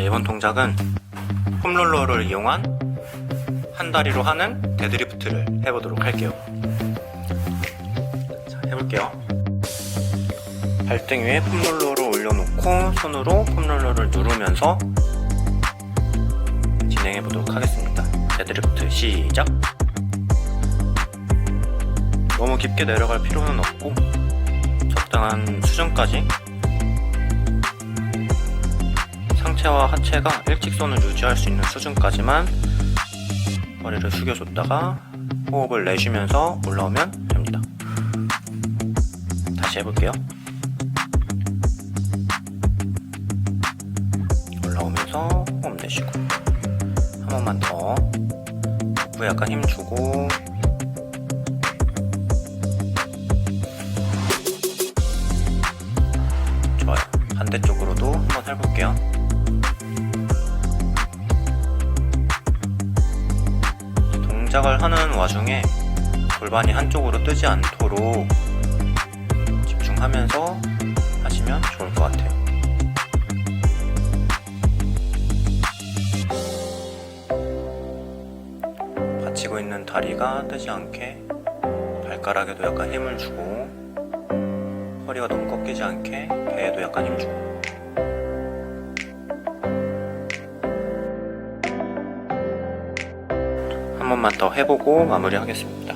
이번 동작은 폼롤러를 이용한 한 다리로 하는 데드리프트를 해보도록 할게요. 자, 해볼게요. 발등 위에 폼롤러를 올려놓고 손으로 폼롤러를 누르면서 진행해보도록 하겠습니다. 데드리프트 시작! 너무 깊게 내려갈 필요는 없고 적당한 수준까지 상체와 하체가 일직선을 유지할 수 있는 수준까지만 머리를 숙여줬다가 호흡을 내쉬면서 올라오면 됩니다. 다시 해볼게요. 올라오면서 호흡 내쉬고 한 번만 더 복부에 약간 힘 주고. 반대쪽으로도 한번 해볼게요. 동작을 하는 와중에 골반이 한쪽으로 뜨지 않도록 집중하면서 하시면 좋을 것 같아요. 받치고 있는 다리가 뜨지 않게 발가락에도 약간 힘을 주고 허리가 너무 꺾이지 않게 배에도 약간 힘 주고 한 번만 더 해보고 마무리하겠습니다.